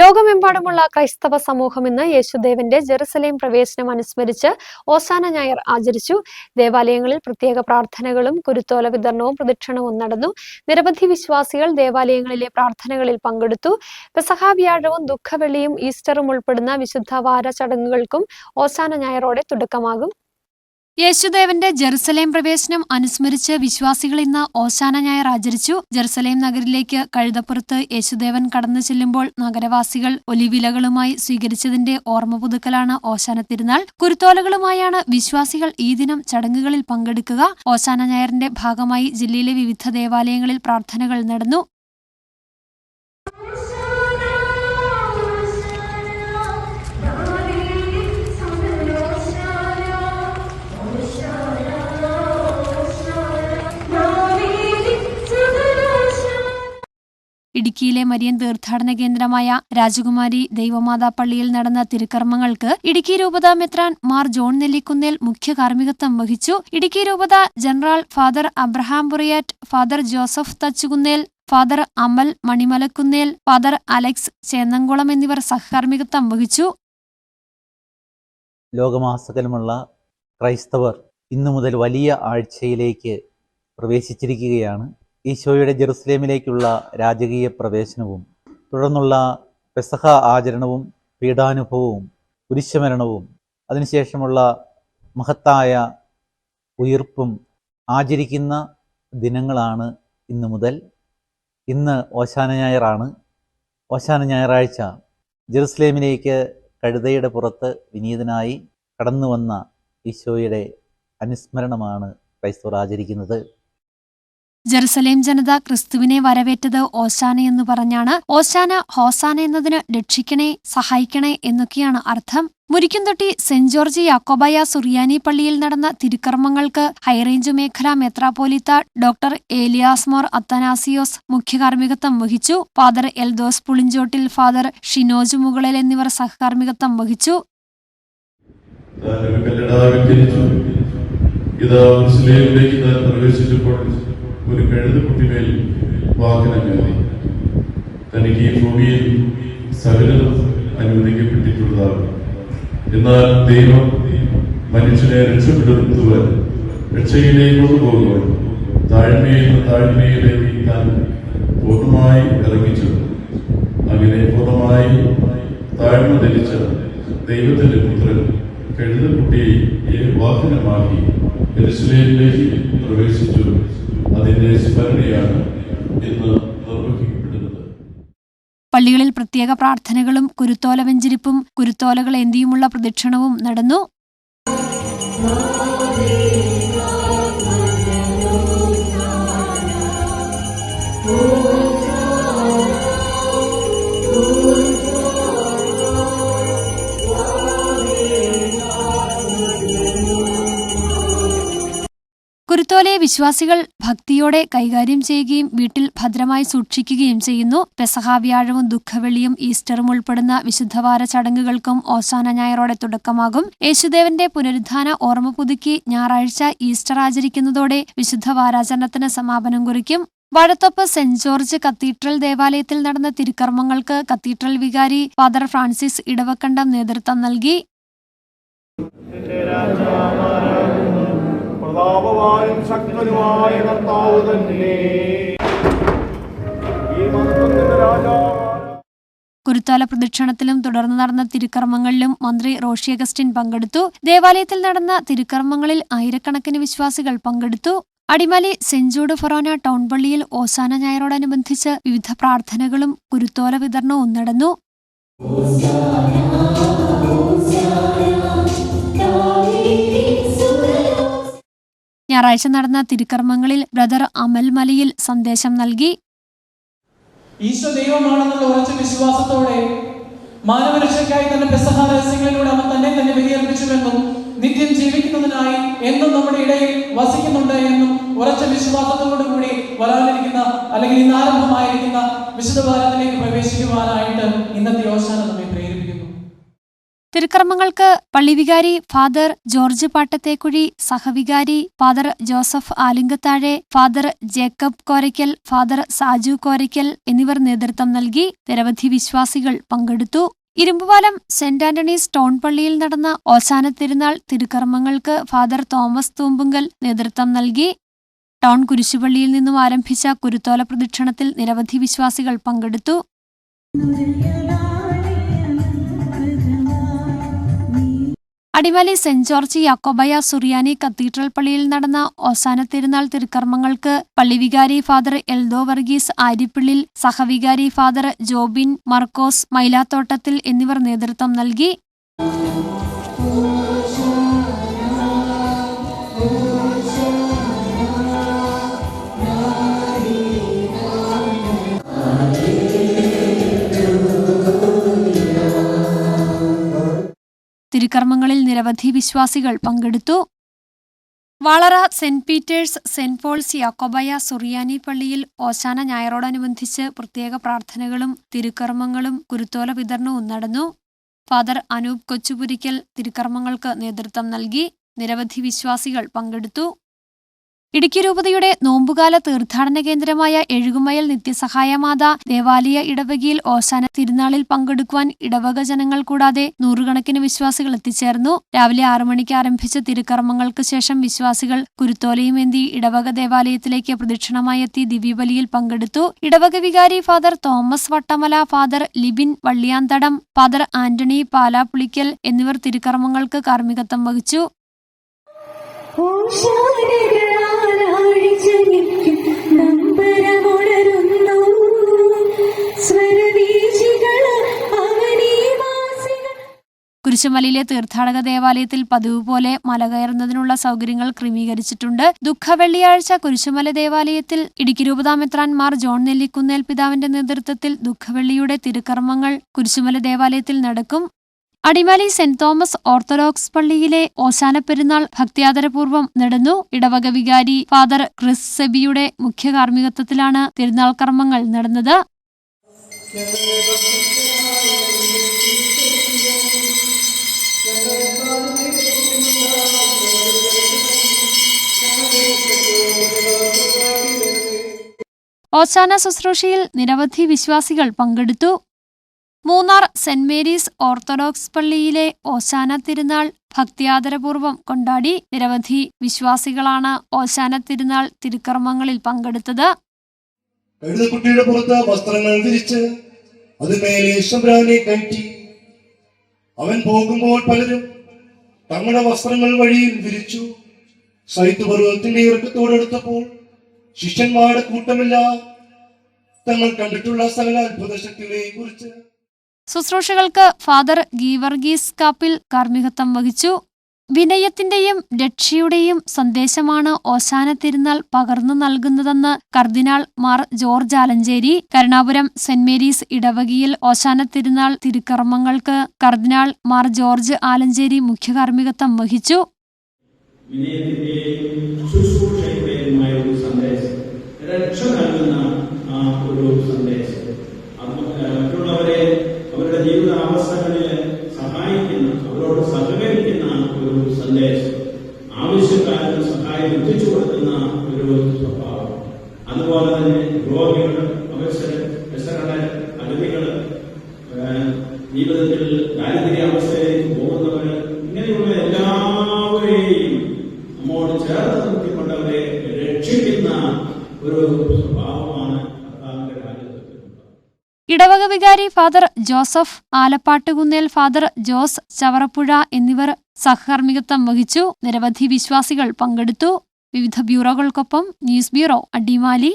ലോകമെമ്പാടുമുള്ള ക്രൈസ്തവ സമൂഹം ഇന്ന് യേശുദേവന്റെ ജെറുസലേം പ്രവേശനം അനുസ്മരിച്ച് ഓസാന ഞായർ ആചരിച്ചു. ദേവാലയങ്ങളിൽ പ്രത്യേക പ്രാർത്ഥനകളും കുരുത്തോല വിതരണവും പ്രദക്ഷിണവും നടന്നു. നിരവധി വിശ്വാസികൾ ദേവാലയങ്ങളിലെ പ്രാർത്ഥനകളിൽ പങ്കെടുത്തു. പെസഹ വ്യാഴവും ദുഃഖവെള്ളിയും ഈസ്റ്ററും ഉൾപ്പെടുന്ന വിശുദ്ധ വാര ചടങ്ങുകൾക്കും ഓസാന ഞായറോടെ തുടക്കമാകും. യേശുദേവന്റെ ജെറുസലേം പ്രവേശനം അനുസ്മരിച്ച് വിശ്വാസികൾ ഇന്ന് ഓശാന ഞായർ ആചരിച്ചു. ജെറുസലേം നഗരിലേക്ക് കഴുതപ്പുറത്ത് യേശുദേവൻ കടന്നു ചെല്ലുമ്പോൾ നഗരവാസികൾ ഒലിവിലകളുമായി സ്വീകരിച്ചതിന്റെ ഓർമ്മ പുതുക്കലാണ് ഓശാന തിരുനാൾ. കുരുത്തോലകളുമായാണ് വിശ്വാസികൾ ഈ ദിനം ചടങ്ങുകളിൽ പങ്കെടുക്കുക. ഓശാന ഞായറിന്റെ ഭാഗമായി ജില്ലയിലെ വിവിധ ദേവാലയങ്ങളിൽ പ്രാർത്ഥനകൾ നടന്നു. ഇടുക്കിയിലെ മരിയൻ തീർത്ഥാടന കേന്ദ്രമായ രാജകുമാരി ദൈവമാതാ പള്ളിയിൽ നടന്ന തിരുക്കർമ്മങ്ങൾക്ക് ഇടുക്കി രൂപത മെത്രാൻ മാർ ജോൺ നെല്ലിക്കുന്നേൽ മുഖ്യ കാർമ്മികത്വം വഹിച്ചു. ഇടുക്കി രൂപത general father Abraham Buriyatt father Joseph Thachukunnel father Amal Manimalakunnel father Alex Chennamkulam എന്നിവർ സഹകാർമ്മികത്വം വഹിച്ചു. ലോകമാസകലമുള്ള ക്രൈസ്തവർ ഇന്നു മുതൽ വലിയ ആഴ്ചയിലേക്ക് പ്രവേശിച്ചിരിക്കുകയാണ്. ഈശോയുടെ ജെറുസലേമിലേക്കുള്ള രാജകീയ പ്രവേശനവും തുടർന്നുള്ള പെസഹ ആചരണവും പീഡാനുഭവവും കുരിശമരണവും അതിനുശേഷമുള്ള മഹത്തായ ഉയർപ്പും ആചരിക്കുന്ന ദിനങ്ങളാണ് ഇന്നു മുതൽ. ഇന്ന് ഓശാന ഞായറാണ്. ഓശാന ഞായറാഴ്ച ജെറുസലേമിലേക്ക് കഴുതയുടെ പുറത്ത് വിനീതനായി കടന്നു വന്ന ഈശോയുടെ അനുസ്മരണമാണ് ക്രൈസ്തവർ ആചരിക്കുന്നത്. ജെറുസലേം ജനത ക്രിസ്തുവിനെ വരവേറ്റത് ഓശാന എന്ന് പറഞ്ഞാണ്. ഓശാന ഹോസാന എന്നതിന് രക്ഷിക്കണേ സഹായിക്കണേ എന്നൊക്കെയാണ് അർത്ഥം. മുരിക്കുംതൊട്ടി സെന്റ് ജോർജ് യാക്കോബായ സുറിയാനി പള്ളിയിൽ നടന്ന തിരുക്കർമ്മങ്ങൾക്ക് ഹൈറേഞ്ച് മേഖല മെത്രാപോലിത്ത ഡോക്ടർ ഏലിയാസ്മോർ അത്തനാസിയോസ് മുഖ്യകാർമ്മികത്വം വഹിച്ചു. ഫാദർ എൽദോസ് പുളിഞ്ചോട്ടിൽ ഫാദർ ഷിനോജ് മുകളിൽ എന്നിവർ സഹകാർമ്മികത്വം വഹിച്ചു. ഇതാ മുസ്ലിമിലേക്ക് പ്രവേശിച്ചപ്പോൾ ഒരു കഴുതുകുട്ടിമേൽ വാഹനം കയറി തനിക്ക് ഈ ഭൂമിയിൽ സകലതും അനുവദിക്കപ്പെട്ടിട്ടുള്ളതാണ്. എന്നാൽ ദൈവം മനുഷ്യനെ രക്ഷപ്പെടുത്തുവാൻ രക്ഷയിലേക്ക് കൊണ്ടുപോകുവാൻ താഴ്മയിൽ നിന്ന് താഴ്മയിലേക്ക് താൻ പൂർണമായി ഇറങ്ങിച്ചു അങ്ങനെ പൂർണമായി താഴ്മ ധരിച്ച ദൈവത്തിന്റെ പുത്രൻ കഴുതക്കുട്ടിയെ വാഹനമാക്കി എരുസലേമിലേക്ക് പ്രവേശിച്ചു. അതിന്റെ സ്മരണയാണ് പള്ളികളിൽ പ്രത്യേക പ്രാർത്ഥനകളും കുരുത്തോല വെഞ്ചിരിപ്പും കുരുത്തോലകൾ എന്തിയുമുള്ള പ്രദക്ഷിണവും നടന്നു. വിശ്വാസികൾ ഭക്തിയോടെ കൈകാര്യം ചെയ്യുകയും വീട്ടിൽ ഭദ്രമായി സൂക്ഷിക്കുകയും ചെയ്യുന്നു. പെസഹ വ്യാഴവും ദുഃഖവെള്ളിയും ഈസ്റ്ററും ഉൾപ്പെടുന്ന വിശുദ്ധവാര ചടങ്ങുകൾക്കും ഓശാന ഞായറോടെ തുടക്കമാകും. യേശുദേവന്റെ പുനരുദ്ധാന ഓർമ്മ പുതുക്കി ഞായറാഴ്ച ഈസ്റ്റർ ആചരിക്കുന്നതോടെ വിശുദ്ധ വാരാചരണത്തിന് സമാപനം കുറിക്കും. വാഴത്തോപ്പ് സെന്റ് ജോർജ് കത്തീഡ്രൽ ദേവാലയത്തിൽ നടന്ന തിരുക്കർമ്മങ്ങൾക്ക് കത്തീഡ്രൽ വികാരി ഫാദർ ഫ്രാൻസിസ് ഇടവക്കണ്ടം നേതൃത്വം നൽകി. പ്രതാപവാനും ശക്തനുമായ കർത്താവ് തന്നെ. ഈ കുരുത്താല പ്രദക്ഷിണത്തിലും തുടർന്ന് നടന്ന തിരുക്കർമ്മങ്ങളിലും മന്ത്രി റോഷി അഗസ്റ്റിൻ പങ്കെടുത്തു. ദേവാലയത്തിൽ നടന്ന തിരുക്കർമ്മങ്ങളിൽ ആയിരക്കണക്കിന് വിശ്വാസികൾ പങ്കെടുത്തു. അടിമാലി ജൂഡ് ഫൊറോന ടൗൺ പള്ളിയിൽ ഓസാന ഞായറോടനുബന്ധിച്ച് വിവിധ പ്രാർത്ഥനകളും കുരുത്തോല വിതരണവും നടന്നു. ഞായറാഴ്ച നടന്ന തിരുക്കർമ്മങ്ങളിൽ ബ്രദർ അമൽ മലയിൽ സന്ദേശം നൽകി. ഈശോ ദൈവമാണെന്നുള്ള ഉറച്ച വിശ്വാസത്തോടെ മാനവരക്ഷയ്ക്കായി തന്റെ പെസഹ രഹസ്യങ്ങളിലൂടെ അവൻ തന്നെ തന്നെ ബലിയർപ്പിച്ചുവെന്നും നിത്യം ജീവിക്കുന്നതിനായി എന്നും നമ്മുടെ ഇടയിൽ വസിക്കുന്നുണ്ട് എന്നും ഉറച്ച വിശ്വാസത്തോടു കൂടി വരാനിരിക്കുന്ന അല്ലെങ്കിൽ ഇന്ന് ആരംഭമായിരിക്കുന്ന വിശുദ്ധ ഭാരതത്തിലേക്ക് പ്രവേശിക്കുവാനായിട്ട് ഇന്നത്തെ യോശാന നമ്മെ പ്രേരിപ്പിക്കുന്നു. തിരുക്കർമ്മങ്ങൾക്ക് പള്ളിവികാരി father George Pattathekuzhi സഹവികാരി father Joseph Alinkathazhe father Jacob Koraykkal father Saju Koraykkal എന്നിവർ നേതൃത്വം നൽകി നിരവധി വിശ്വാസികൾ പങ്കെടുത്തു. ഇരുമ്പുപാലം സെന്റ് ആന്റണീസ് ടൗൺ പള്ളിയിൽ നടന്ന ഓശാന തിരുനാൾ തിരുക്കർമ്മങ്ങൾക്ക് ഫാദർ തോമസ് തൂമ്പുങ്കൽ നേതൃത്വം നൽകി. ടൗൺ കുരിശുപള്ളിയിൽ നിന്നും ആരംഭിച്ച കുരുത്തോല പ്രദക്ഷിണത്തിൽ നിരവധി വിശ്വാസികൾ പങ്കെടുത്തു. Adimali saint George Yakobaya Suriyani cathedral പള്ളിയിൽ നടന്ന ഓസാന തിരുനാൾ തിരുക്കർമ്മങ്ങൾക്ക് പള്ളിവികാരി ഫാദർ എൽദോ വർഗീസ് ആര്യപ്പിള്ളിൽ സഹവികാരി ഫാദർ ജോബിൻ മർക്കോസ് മൈലാത്തോട്ടത്തിൽ എന്നിവർ നേതൃത്വം നൽകി. തിരുക്കർമ്മങ്ങളിൽ നിരവധി വിശ്വാസികൾ പങ്കെടുത്തു. Valara saint Peter's saint Paul's Yakobaya Suriyani പള്ളിയിൽ ഓശാന ഞായറോടനുബന്ധിച്ച് പ്രത്യേക പ്രാർത്ഥനകളും തിരുക്കർമ്മങ്ങളും കുരുത്തോല വിതരണവും നടന്നു. ഫാദർ അനൂപ് കൊച്ചുപുരിക്കൽ തിരുക്കർമ്മങ്ങൾക്ക് നേതൃത്വം നൽകി നിരവധി വിശ്വാസികൾ പങ്കെടുത്തു. ഇടുക്കി രൂപതയുടെ നോമ്പുകാല തീർത്ഥാടന കേന്ദ്രമായ എഴുകുമയൽ നിത്യസഹായമാത ദേവാലയ ഇടവകയിൽ ഓശാന തിരുനാളിൽ പങ്കെടുക്കുവാൻ ഇടവക ജനങ്ങൾ കൂടാതെ നൂറുകണക്കിന് വിശ്വാസികൾ എത്തിച്ചേർന്നു. രാവിലെ ആറു മണിക്ക് ആരംഭിച്ച തിരുക്കർമ്മങ്ങൾക്ക് ശേഷം വിശ്വാസികൾ കുരുത്തോലയുമേന്തി ഇടവക ദേവാലയത്തിലേക്ക് പ്രദക്ഷിണമായെത്തി ദിവ്യബലിയിൽ പങ്കെടുത്തു. ഇടവക വികാരി father Thomas Vattamala father Libin Valliyanthadam father Antony Palapulickal എന്നിവർ തിരുക്കർമ്മങ്ങൾക്ക് കാർമ്മികത്വം വഹിച്ചു. കുരിശുമലയിലെ തീർത്ഥാടക ദേവാലയത്തിൽ പതിവ് പോലെ മല കയറുന്നതിനുള്ള സൗകര്യങ്ങൾ ക്രമീകരിച്ചിട്ടുണ്ട്. ദുഃഖവെള്ളിയാഴ്ച കുരിശുമല ദേവാലയത്തിൽ ഇടുക്കി രൂപതാമിത്രാൻമാർ ജോൺ നെല്ലിക്കുന്നേൽ പിതാവിന്റെ നേതൃത്വത്തിൽ ദുഃഖവെള്ളിയുടെ തിരുക്കർമ്മങ്ങൾ കുരിശുമല ദേവാലയത്തിൽ നടക്കും. അടിമാലി സെന്റ് തോമസ് ഓർത്തഡോക്സ് പള്ളിയിലെ ഓശാന പെരുന്നാൾ ഭക്തിയാദരപൂർവം നടന്നു. ഇടവക വികാരി ഫാദർ ക്രിസ് സെബിയുടെ മുഖ്യ കാർമ്മികത്വത്തിലാണ് തിരുനാൾ കർമ്മങ്ങൾ നടന്നത്. ഓശാന ശുശ്രൂഷയിൽ നിരവധി വിശ്വാസികൾ പങ്കെടുത്തു. മൂന്നാർ സെന്റ് മേരീസ് ഓർത്തഡോക്സ് പള്ളിയിലെ ഓശാന തിരുനാൾ ഭക്തിയാദരപൂർവം കൊണ്ടാടി നിരവധി വിശ്വാസികളാണ് ഓശാന തിരുനാൾ തിരുക്കർമ്മങ്ങളിൽ പങ്കെടുത്തത്. പുറത്ത് വസ്ത്രങ്ങൾ തിരിച്ച് അതിന്മേലെ ശംബ്രാനെ കയറ്റി അവൻ പോകുമ്പോൾ പലരും തങ്ങളുടെ വസ്ത്രങ്ങൾ വഴിയിൽ വിരിച്ചു. സൈത്ത് പർവതത്തിന്റെ ഇറക്കത്തോടടുത്തപ്പോൾ ശിഷ്യന്മാരുടെ കൂട്ടമെല്ലാം തങ്ങൾ കണ്ടിട്ടുള്ള സകല അത്ഭുത ശക്തികളെ കുറിച്ച് ശുശ്രൂഷകൾക്ക് ഫാദർ ഗീവർഗീസ് കാപ്പിൽ കാർമ്മികത്വം വഹിച്ചു. വിനയത്തിന്റെയും രക്ഷയുടെയും സന്ദേശമാണ് ഓശാന തിരുനാൾ പകർന്നു നൽകുന്നതെന്ന് കർദിനാൾ Mar George Alencherry Karunapuram saint Mary's ഇടവകിയിൽ ഓശാന തിരുനാൾ തിരുക്കർമ്മങ്ങൾക്ക് കർദിനാൾ മാർ ജോർജ് ആലഞ്ചേരി മുഖ്യകാർമ്മികത്വം വഹിച്ചു. ഒരു സന്ദേശം. അവരുടെ ജീവിത അവസ്ഥകളിൽ എത്തിച്ചു കൊടുക്കുന്ന ഒരു സ്വഭാവം. അതുപോലെ തന്നെ രോഗികൾ അവസരം വ്യസനകൾ അതിഥികൾ ജീവിതത്തിൽ ദാരിദ്ര്യ അവസ്ഥയിൽ പോകുന്നവര് ഇങ്ങനെയുള്ള എല്ലാവരെയും നമ്മോട് ചേർത്ത് നിർത്തിക്കൊണ്ടവരെ രക്ഷിക്കുന്ന ഒരു സ്വഭാവമാണ് ഇടവക വികാരി ഫാദർ ജോസഫ് ആലപ്പാട്ടുകുന്നേൽ ഫാദർ ജോസ് ചവറപ്പുഴ എന്നിവർ സഹകർമ്മികത്വം വഹിച്ചു. നിരവധി വിശ്വാസികൾ പങ്കെടുത്തു. വിവിധ ബ്യൂറോകൾക്കൊപ്പം ന്യൂസ് ബ്യൂറോ അടിമാലി.